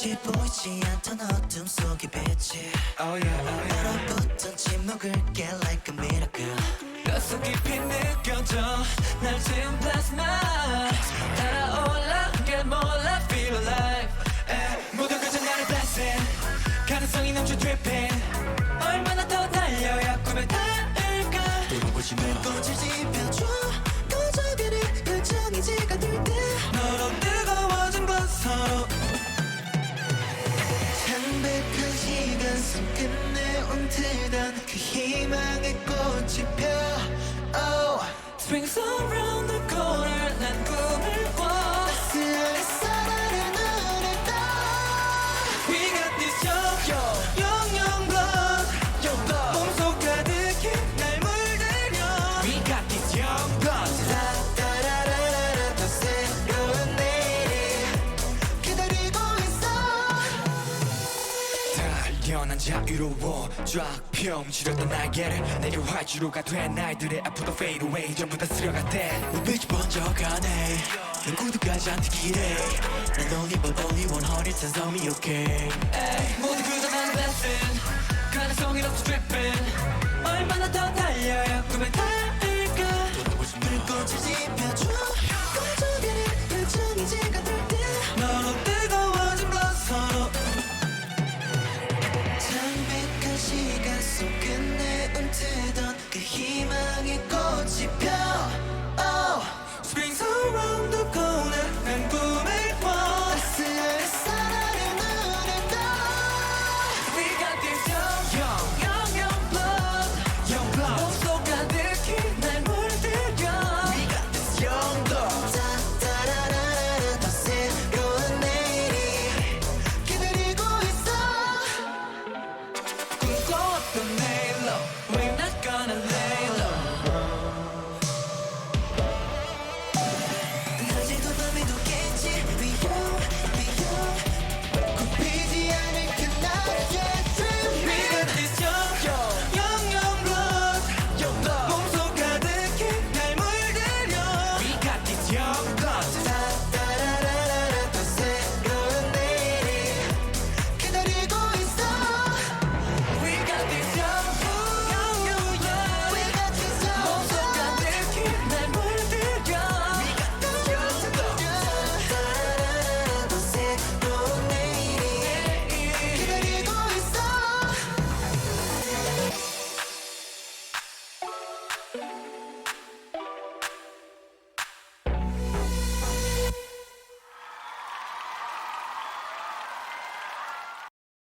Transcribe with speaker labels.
Speaker 1: 끝이 보이지 않던 어둠 속의 빛이.
Speaker 2: Oh yeah, oh yeah.
Speaker 1: 얼어붙은 침묵을 깨 like a miracle.
Speaker 2: 뼛속 깊이 느껴져. 날
Speaker 1: 끝내 움트던 그 희망의 꽃이 펴 oh.
Speaker 2: Springs around 자유로워 쫙 펴움지렸던 날개를 내게 활주로가 된 날들의 앞으로 fade away 전부 다 스려갔대
Speaker 1: 빛이 번져가네. 넌 구두까지 안 튀기래. 난 only but only one heart it's a zombie okay.
Speaker 2: 모두